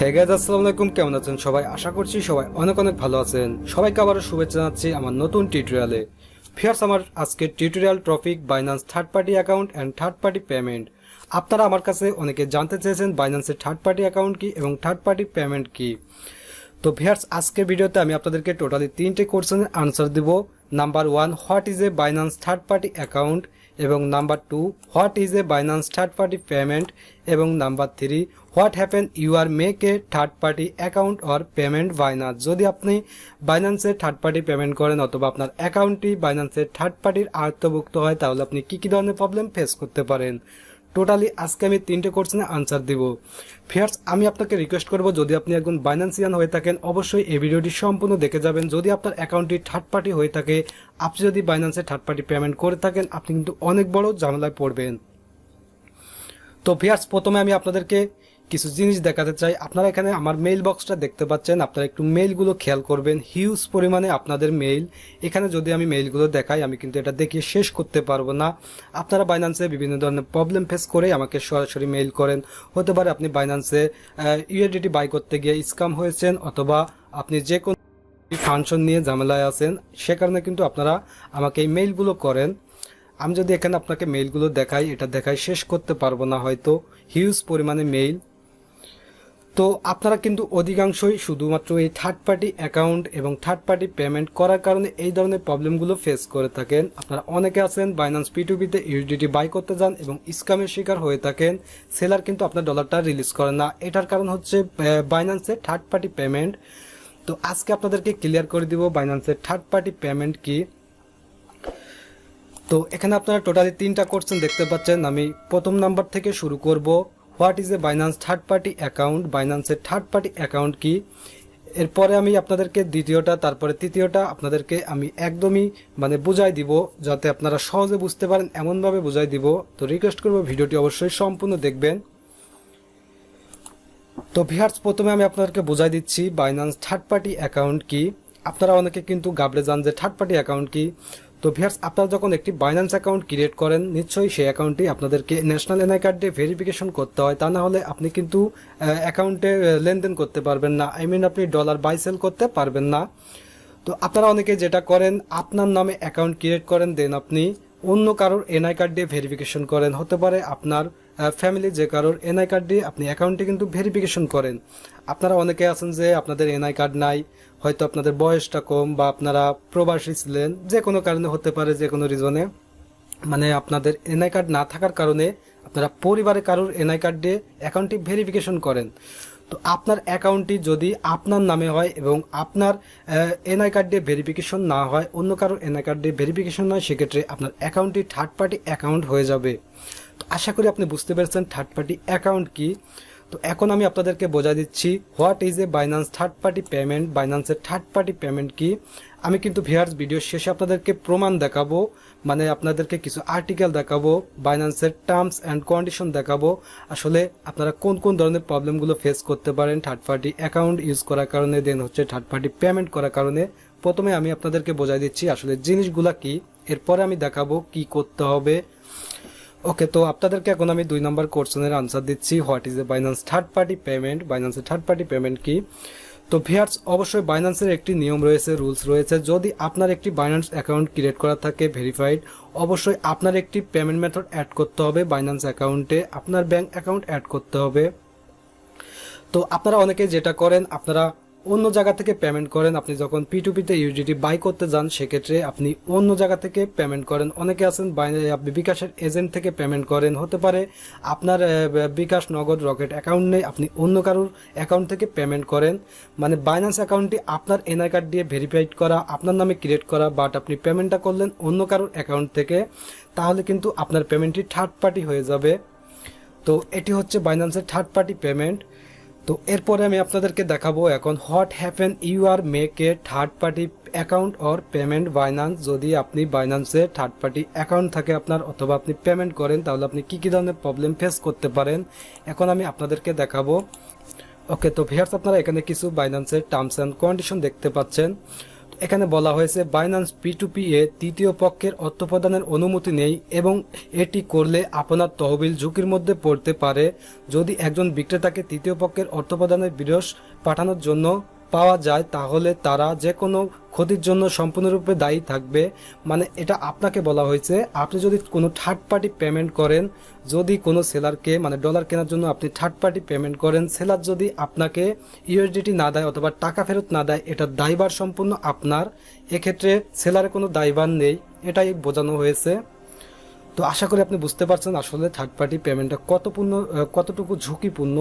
Hey guys আসসালামু আলাইকুম। কেমন আছেন সবাই? আশা করছি সবাই অনেক অনেক ভালো আছেন। সবাইকে আবারও শুভেচ্ছা জানাচ্ছি আমার নতুন টিউটোরিয়ালে ফিয়ার্স আমার আজকের tutorial topic Binance third party account and third party payment আপনারা আমার কাছে অনেকে জানতে চেয়েছেন বাইন্যান্সের থার্ড পার্টি অ্যাকাউন্ট কি এবং থার্ড পার্টি পেমেন্ট কি। তো ভিয়ার্স আজকের ভিডিওতে আমি আপনাদেরকে টোটালি তিনটে কোশ্চেনের আনসার দিব। Number one what is a Binance third party account এবং number two what is a Binance third party payment এবং number three what happen you are make a third party account or payment Binance? যদি আপনি বাইন্যান্সের third party payment করেন অথবা আপনার অ্যাকাউন্টটি বাইন্যান্সের third পার্টির আয়ত্তভুক্ত হয়, তাহলে আপনি কী কী ধরনের প্রবলেম ফেস করতে পারেন? টোটালি আজকে আমি তিনটে কোশ্চেনের আনসার দিব। ফিয়ার্স আমি আপনাকে রিকোয়েস্ট করব, যদি আপনি একজন বাইন্যান্সিয়ান হয়ে থাকেন, অবশ্যই এই ভিডিওটি সম্পূর্ণ দেখে যাবেন। যদি আপনার অ্যাকাউন্টটি থার্ড পার্টি হয়ে থাকে, আপনি যদি বাইন্যান্সে থার্ড পার্টি পেমেন্ট করে থাকেন, আপনি কিন্তু অনেক বড় ঝামেলায় পড়বেন। তো ভিয়ার্স প্রথমে আমি আপনাদেরকে কিছু জিনিস দেখাতে চাই। আপনারা এখানে আমার মেইল বক্সটা দেখতে পাচ্ছেন। আপনারা একটু মেইলগুলো খেয়াল করবেন। হিউজ পরিমাণে আপনাদের মেইল এখানে যদি আমি মেইলগুলো দেখাই, আমি কিন্তু এটা দেখিয়ে শেষ করতে পারব না। আপনারা বাইন্যান্সে বিভিন্ন ধরনের প্রবলেম ফেস করে আমাকে সরাসরি মেইল করেন। হতে পারে আপনি বাইন্যান্সে ইউএডিটি বাই করতে গিয়ে স্কাম হয়েছেন অথবা আপনি যে কোনো ফাংশন নিয়ে ঝামেলায় আছেন, সে কারণে কিন্তু আপনারা আমাকে এই মেইলগুলো করেন। আমি যদি এখানে আপনাকে মেইলগুলো দেখাই, এটা দেখাই শেষ করতে পারব না হয়তো। হিউজ পরিমাণে মেইল তো আপনারা কিন্তু অধিকাংশই শুধুমাত্র এই থার্ড পার্টি অ্যাকাউন্ট এবং থার্ড পার্টি পেমেন্ট করার কারণে এই ধরনের প্রবলেমগুলো ফেস করে থাকেন। আপনারা অনেকে আছেন বাইন্যান্স পিটুপিতে ইউডিটি বাই করতে যান এবং স্কামের শিকার হয়ে থাকেন। সেলার কিন্তু আপনার ডলারটা রিলিজ করে না। এটার কারণ হচ্ছে বাইন্যান্সের থার্ড পার্টি পেমেন্ট তো আজকে আপনাদেরকে ক্লিয়ার করে দিব বাইন্যান্সের থার্ড পার্টি পেমেন্ট কি। তো এখানে আপনারা টোটালি তিনটা কোশ্চেন দেখতে পাচ্ছেন। আমি প্রথম নাম্বার থেকে শুরু করব। What is a Binance third party account? বাইন্যান্সের third party account কি? এরপরে আমি আপনাদেরকে দ্বিতীয়টা, তারপরে তৃতীয়টা আপনাদেরকে আমি একদমই মানে বুঝাই দিব, যাতে আপনারা সহজে বুঝতে পারেন, এমনভাবে বুঝাই দিব। তো রিকোয়েস্ট করব ভিডিওটি অবশ্যই সম্পূর্ণ দেখবেন। তো ভিহার্স প্রথমে আমি আপনাদেরকে বোঝাই দিচ্ছি, বাইন্যান্স থার্ড পার্টি অ্যাকাউন্ট কি? আপনারা অনেকে কিন্তু গাবড়ে যান যে থার্ড পার্টি অ্যাকাউন্ট কি? তো ভিয়ার্স আপনারা যখন একটি বাইন্যান্স অ্যাকাউন্ট ক্রিয়েট করেন, নিশ্চয়ই সেই অ্যাকাউন্টটি আপনাদেরকে ন্যাশনাল এনআই কার্ড ভেরিফিকেশন করতে হয়। তা না হলে আপনি কিন্তু অ্যাকাউন্টে লেনদেন করতে পারবেন না। আই মিন আপনি ডলার বাই সেল করতে পারবেন না। তো আপনারা অনেকে যেটা করেন, আপনার নামে অ্যাকাউন্ট ক্রিয়েট করেন দেন আপনি অন্য কারোর এনআই কার্ড দিয়ে ভেরিফিকেশন করেন। হতে পারে আপনার ফ্যামিলি যে কারোর এনআই কার্ড দিয়ে আপনি অ্যাকাউন্টে কিন্তু ভেরিফিকেশন করেন। আপনারা অনেকে আছেন যে আপনাদের এনআই কার্ড নাই। হয়তো আপনাদের বয়সটা কম বা আপনারা প্রবাসী ছিলেন, যে কোনো কারণে হতে পারে, যে কোনো রিজনে। মানে আপনাদের এনআই কার্ড না থাকার কারণে আপনারা পরিবারে কারোর এনআই কার্ড অ্যাকাউন্টটি ভেরিফিকেশন করেন। তো আপনার অ্যাকাউন্টটি যদি আপনার নামে হয় এবং আপনার এনআই কার্ড ভেরিফিকেশন না হয়, অন্য কারোর এনআই কার্ড ভেরিফিকেশন নয় সেক্ষেত্রে আপনার অ্যাকাউন্টটি থার্ড পার্টি অ্যাকাউন্ট হয়ে যাবে। তো আশা করি আপনি বুঝতে পেরেছেন, থার্ড পার্টি অ্যাকাউন্ট কি। তো এখন আমি আপনাদেরকে বোঝাই দিচ্ছি what is a Binance third party payment বাইন্যান্সের third party payment কি? আমি কিন্তু ভিয়ার্স ভিডিও শেষে আপনাদেরকে প্রমাণ দেখাবো মানে আপনাদেরকে কিছু আর্টিকেল দেখাবো বাইন্যান্সের টার্মস অ্যান্ড কন্ডিশন দেখাবো, আসলে আপনারা কোন কোন ধরনের প্রবলেমগুলো ফেস করতে পারেন থার্ড পার্টি অ্যাকাউন্ট ইউজ করার কারণে দেন হচ্ছে থার্ড পার্টি পেমেন্ট করার কারণে, প্রথমে আমি আপনাদেরকে বোঝাই দিচ্ছি আসলে জিনিসগুলা কি, এরপরে আমি দেখাবো কি করতে হবে ওকে তো আপনাদেরকে এখন আমি দুই নম্বর কোশ্চেনের আনসার দিচ্ছি what is a Binance third party payment বাইন্যান্সের third party payment কি? তো ভিয়ার্স অবশ্যই বাইন্যান্সের একটি নিয়ম রয়েছে রুলস রয়েছে। যদি আপনার একটি বাইন্যান্স অ্যাকাউন্ট ক্রিয়েট করা থাকে ভেরিফাইড অবশ্যই আপনার একটি পেমেন্ট মেথড অ্যাড করতে হবে বাইন্যান্স অ্যাকাউন্টে আপনার ব্যাংক অ্যাকাউন্ট অ্যাড করতে হবে। তো আপনারা অনেকে যেটা করেন, আপনারা অন্য জায়গা থেকে পেমেন্ট করেন। আপনি যখন পি টু পিতে ইউডিটি বাই করতে যান, সেক্ষেত্রে আপনি অন্য জায়গা থেকে পেমেন্ট করেন। অনেকে আছেন আপনি বিকাশের এজেন্ট থেকে পেমেন্ট করেন। হতে পারে আপনার বিকাশ নগদ রকেট অ্যাকাউন্ট নেই, আপনি অন্য কারোর অ্যাকাউন্ট থেকে পেমেন্ট করেন। মানে বাইন্যান্স অ্যাকাউন্টটি আপনার এনআই কার্ড দিয়ে ভেরিফাইড করা, আপনার নামে ক্রিয়েট করা বাট আপনি পেমেন্টটা করলেন অন্য কারোর অ্যাকাউন্ট থেকে, তাহলে কিন্তু আপনার পেমেন্টটি থার্ড পার্টি হয়ে যাবে। তো এটি হচ্ছে বাইন্যান্সের থার্ড পার্টি পেমেন্ট তো এরপরে আমি আপনাদেরকে দেখাবো এখন what happen you are make a third party account or payment Binance. যদি আপনি বাইনান্সে থার্ড পার্টি অ্যাকাউন্ট থাকে আপনার অথবা আপনি পেমেন্ট করেন, তাহলে আপনি কী কী ধরনের প্রবলেম ফেস করতে পারেন? এখন আমি আপনাদেরকে দেখাবো। ওকে, তো ভিয়ার্স আপনারা এখানে কিছু বাইন্যান্সের টার্মস অ্যান্ড কন্ডিশন দেখতে পাচ্ছেন। এখানে বলা হয়েছে বাইন্যান্স পি টু পি এ তৃতীয় পক্ষের অর্থ প্রদানের অনুমতি নেই এবং এটি করলে আপনার তহবিল ঝুঁকির মধ্যে পড়তে পারে। যদি একজন বিক্রেতাকে তৃতীয় পক্ষের অর্থ প্রদানের বিরস পাঠানোর জন্য পাওয়া যায়, তাহলে তারা যে কোনো ক্ষতির জন্য সম্পূর্ণরূপে দায়ী থাকবে। মানে এটা আপনাকে বলা হয়েছে, আপনি যদি কোনো থার্ড পার্টি পেমেন্ট করেন, যদি কোনো সেলারকে মানে ডলার কেনার জন্য আপনি থার্ড পার্টি পেমেন্ট করেন সেলার যদি আপনাকে ইউএসডিটি না দেয় অথবা টাকা ফেরত না দেয়, এটা দায়বার সম্পূর্ণ আপনার। এক্ষেত্রে সেলারে কোনো দায়বার নেই, এটাই বোঝানো হয়েছে। তো আশা করি আপনি বুঝতে পারছেন আসলে থার্ড পার্টি পেমেন্টটা কতপূর্ণ কতটুকু ঝুঁকিপূর্ণ।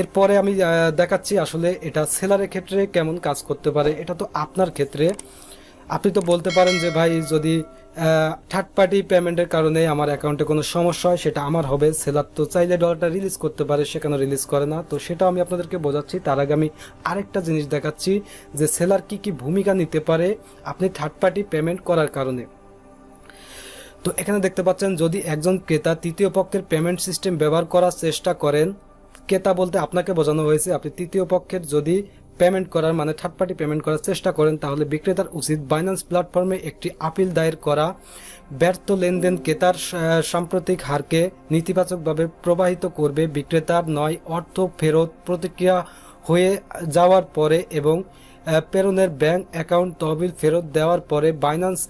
এরপরে আমি দেখাচ্ছি আসলে এটা সেলারের ক্ষেত্রে কেমন কাজ করতে পারে। এটা তো আপনার ক্ষেত্রে। আপনি তো বলতে পারেন যে, ভাই, যদি থার্ড পার্টি পেমেন্টের কারণে আমার অ্যাকাউন্টে কোনো সমস্যা হয়, সেটা আমার হবে। সেলার তো চাইলে ডলারটা রিলিজ করতে পারে সেখানে রিলিজ করে না। তো সেটা আমি আপনাদেরকে বোঝাচ্ছি। তার আগে আমি আরেকটা জিনিস দেখাচ্ছি, যে সেলার কি কি ভূমিকা নিতে পারে আপনি থার্ড পার্টি পেমেন্ট করার কারণে। তো এখানে দেখতে পাচ্ছেন, যদি একজন ক্রেতা তৃতীয় পক্ষের পেমেন্ট সিস্টেম ব্যবহার করার চেষ্টা করেন ক্রেতা বলতে আপনাকে বোঝানো হয়েছে, আপনি তৃতীয় পক্ষের যদি পেমেন্ট করার মানে থার্ড পার্টি পেমেন্ট করার চেষ্টা করেন, তাহলে বিক্রেতার উচিত বাইন্যান্স প্ল্যাটফর্মে একটি আপিল দায়ের করা। ব্যর্থ লেনদেন ক্রেতার সাম্প্রতিক হারকে নেতিবাচকভাবে প্রবাহিত করবে বিক্রেতার নয়, অর্থ ফেরত প্রতিক্রিয়া হয়ে যাওয়ার পরে এবং প্রেরণের ব্যাংক অ্যাকাউন্ট তহবিল ফেরত দেওয়ার পরে বাইন্যান্স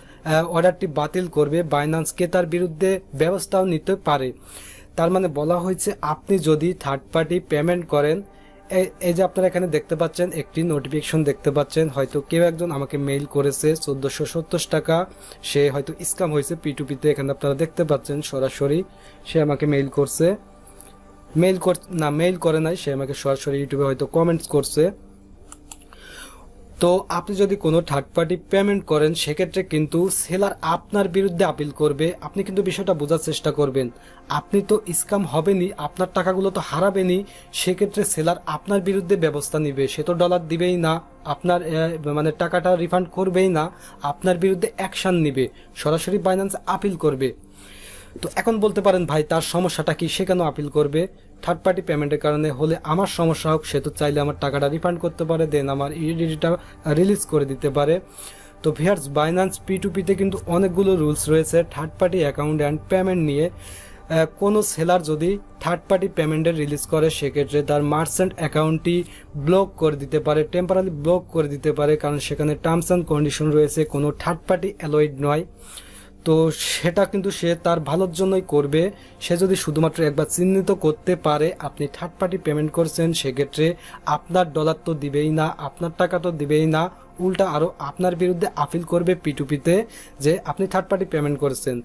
অর্ডারটি বাতিল করবে। বাইন্যান্স ক্রেতার বিরুদ্ধে ব্যবস্থাও নিতে পারে। তার মানে বলা হয়েছে আপনি যদি থার্ড পার্টি পেমেন্ট করেন এই- যে আপনারা এখানে দেখতে পাচ্ছেন, একটি নোটিফিকেশন দেখতে পাচ্ছেন, হয়তো কেউ একজন আমাকে মেইল করেছে, চোদ্দশো সত্তর টাকা, সে হয়তো স্ক্যাম হয়েছে পিটুপিতে এখানে আপনারা দেখতে পাচ্ছেন, সরাসরি সে আমাকে মেইল করছে। মেইল কর, না মেইল করে নাই, সে আমাকে সরাসরি ইউটিউবে হয়তো কমেন্টস করছে। তো আপনি যদি কোনো থার্ড পার্টি পেমেন্ট করেন, সেক্ষেত্রে কিন্তু সেলার আপনার বিরুদ্ধে আপিল করবে। আপনি কিন্তু বিষয়টা বোঝার চেষ্টা করবেন। আপনি তো স্ক্যাম হবেনি আপনার টাকাগুলো তো হারাবেনি সেক্ষেত্রে সেলার আপনার বিরুদ্ধে ব্যবস্থা নিবে। সে তো ডলার দিবেই না, আপনার মানে টাকাটা রিফান্ড করবেই না, আপনার বিরুদ্ধে অ্যাকশন নিবে, সরাসরি বাইন্যান্স আপিল করবে। তো এখন বলতে পারেন ভাই, তার সমস্যাটা কি, সে কেন আপিল করবে? থার্ড পার্টি পেমেন্টের কারণে হলে আমার সমস্যা হোক, সে তো চাইলে আমার টাকাটা রিফান্ড করতে পারে দেন আমার ইডিটা রিলিজ করে দিতে পারে। তো ভিয়ার্স বাইন্যান্স পি টু পিতে কিন্তু অনেকগুলো রুলস রয়েছে third party account and payment নিয়ে। কোনো সেলার যদি থার্ড পার্টি পেমেন্টের রিলিজ করে, সেক্ষেত্রে তার মার্চেন্ট অ্যাকাউন্টটি ব্লক করে দিতে পারে টেম্পারারি ব্লক করে দিতে পারে, কারণ সেখানে টার্মস অ্যান্ড কন্ডিশন রয়েছে, কোনো থার্ড পার্টি অ্যালয়েড নয়। তো সেটা কিন্তু সে তার ভালোর জন্যই করবে। সে যদি শুধুমাত্র একবার চিহ্নিত করতে পারে, আপনি থার্ড পার্টি পেমেন্ট করছেন, সেক্ষেত্রে আপনার ডলার তো দিবেই না, আপনার টাকা তো দিবেই না, উল্টা আরও আপনার বিরুদ্ধে আপিল করবে পিটুপিতে যে আপনি থার্ড পার্টি পেমেন্ট করেছেন।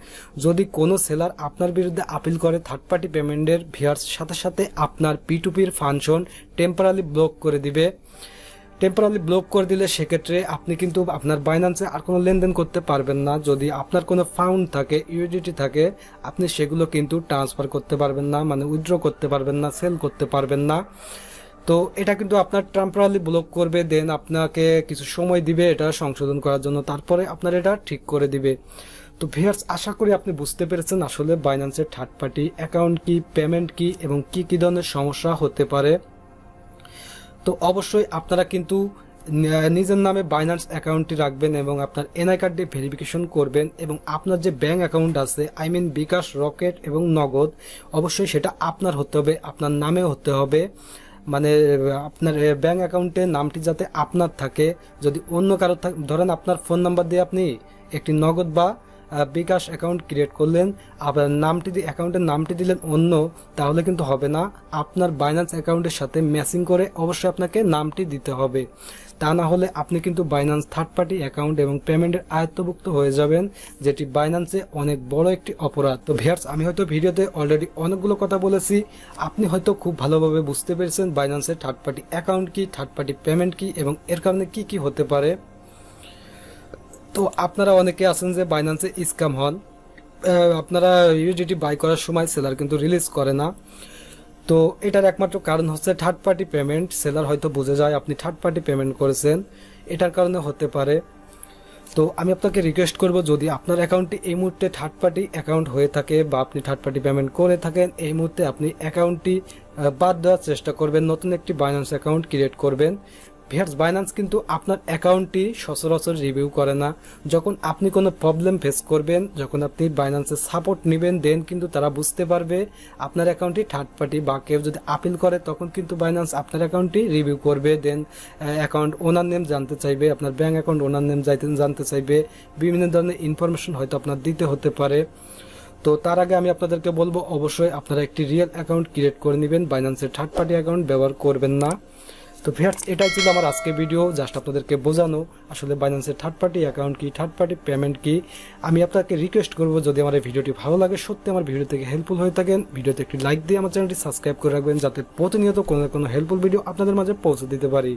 যদি কোনো সেলার আপনার বিরুদ্ধে আপিল করে থার্ড পার্টি পেমেন্টের ভিয়ার্স সাথে সাথে আপনার পিটুপির ফাংশন টেম্পোরারি ব্লক করে দিবে। টেম্পোরারি ব্লক করে দিলে সেক্ষেত্রে আপনি কিন্তু আপনার বাইন্যান্সে আর কোনো লেনদেন করতে পারবেন না। যদি আপনার কোনো ফাউন্ড থাকে ইউডিটি থাকে, আপনি সেগুলো কিন্তু ট্রান্সফার করতে পারবেন না মানে উইথড্র করতে পারবেন না সেল করতে পারবেন না। তো এটা কিন্তু আপনার টেম্পোরারি ব্লক করবে দেন আপনাকে কিছু সময় দিবে এটা সংশোধন করার জন্য, তারপরে আপনার এটা ঠিক করে দিবে। তো ভিয়ার্স আশা করি আপনি বুঝতে পেরেছেন আসলে বাইন্যান্সের থার্ড পার্টি অ্যাকাউন্ট কি পেমেন্ট কি, এবং কি কি ধরনের সমস্যা হতে পারে। তো অবশ্যই আপনারা কিন্তু নিজের নামে বাইন্যান্স অ্যাকাউন্টটি রাখবেন এবং আপনার এনআই কার্ড দিয়ে ভেরিফিকেশন করবেন এবং আপনার যে ব্যাঙ্ক অ্যাকাউন্ট আছে আই মিন বিকাশ, রকেট এবং নগদ, অবশ্যই সেটা আপনার হতে হবে, আপনার নামে হতে হবে। মানে আপনার ব্যাঙ্ক অ্যাকাউন্টে নামটি যাতে আপনার থাকে, যদি অন্য কারও ধরেন আপনার ফোন নাম্বার দিয়ে আপনি একটি নগদ বা বিকাশ অ্যাকাউন্ট ক্রিয়েট করলেন। আপনার নামটি অ্যাকাউন্টের নামটি দিলেন অন্য, তাহলে কিন্তু হবে না। আপনার বাইন্যান্স অ্যাকাউন্টের সাথে ম্যাচিং করে অবশ্যই আপনাকে নামটি দিতে হবে। তা না হলে আপনি কিন্তু বাইন্যান্স থার্ড পার্টি অ্যাকাউন্ট এবং পেমেন্টের আয়ত্তভুক্ত হয়ে যাবেন, যেটি বাইন্যান্সে অনেক বড় একটি অপরাধ। তো ভিয়ার্স আমি হয়তো ভিডিওতে অলরেডি অনেকগুলো কথা বলেছি। আপনি হয়তো খুব ভালোভাবে বুঝতে পেরেছেন বাইন্যান্সের থার্ড পার্টি অ্যাকাউন্ট কি থার্ড পার্টি পেমেন্ট কি, এবং এর কারণে কি কি হতে পারে। তো আপনারা অনেকে আছেন যে বাইন্যান্সে স্ক্যাম হন। আপনারা ইউডিটি বাই করার সময় সেলার কিন্তু রিলিজ করে না। তো এটার একমাত্র কারণ হচ্ছে থার্ড পার্টি পেমেন্ট সেলার হয়তো বুঝে যায় আপনি থার্ড পার্টি পেমেন্ট করেছেন। এটার কারণে হতে পারে। তো আমি আপনাকে রিকোয়েস্ট করব, যদি আপনার অ্যাকাউন্টটি এই মুহূর্তে থার্ড পার্টি অ্যাকাউন্ট হয়ে থাকে বা আপনি থার্ড পার্টি পেমেন্ট করে থাকেন, এই মুহূর্তে আপনি অ্যাকাউন্টটি বাদ দেওয়ার চেষ্টা করবেন। নতুন একটি বাইন্যান্স অ্যাকাউন্ট ক্রিয়েট করবেন। ভিয়ার্স বাইন্যান্স কিন্তু আপনার অ্যাকাউন্টটি সচরাচর রিভিউ করে না। যখন আপনি কোনো প্রবলেম ফেস করবেন, যখন আপনি বাইন্যান্সের সাপোর্ট নেবেন দেন কিন্তু তারা বুঝতে পারবে আপনার অ্যাকাউন্টটি থার্ড পার্টি বা কেউ যদি আপিল করে, তখন কিন্তু বাইন্যান্স আপনার অ্যাকাউন্টটি রিভিউ করবে। দেন অ্যাকাউন্ট ওনার নেম জানতে চাইবে, আপনার ব্যাঙ্ক অ্যাকাউন্ট ওনার নেম যাইতে জানতে চাইবে। বিভিন্ন ধরনের ইনফরমেশন হয়তো আপনার দিতে হতে পারে। তো তার আগে আমি আপনাদেরকে বলব, অবশ্যই আপনারা একটি রিয়েল অ্যাকাউন্ট ক্রিয়েট করে নেবেন। বাইন্যান্সের থার্ড পার্টি অ্যাকাউন্ট ব্যবহার করবেন না। তো ভিয়ার্স এটাই ছিল আমার আজকে ভিডিও জাস্ট আপনাদেরকে বোঝানো। আসলে বাইন্যান্সের থার্ড পার্টি অ্যাকাউন্ট কি থার্ড পার্টি পেমেন্ট কি? আমি আপনাকে রিকোয়েস্ট করব, যদি আমার এই ভিডিওটি ভালো লাগে, সত্যি আমার ভিডিও থেকে হেল্পফুল হয়ে থাকেন ভিডিওতে একটি লাইক দিয়ে আমার চ্যানেলটি সাবস্ক্রাইব করে রাখবেন, যাতে প্রতিনিয়ত কোনো না কোনো হেল্পফুল ভিডিও আপনাদের মাঝে পৌঁছে দিতে পারি।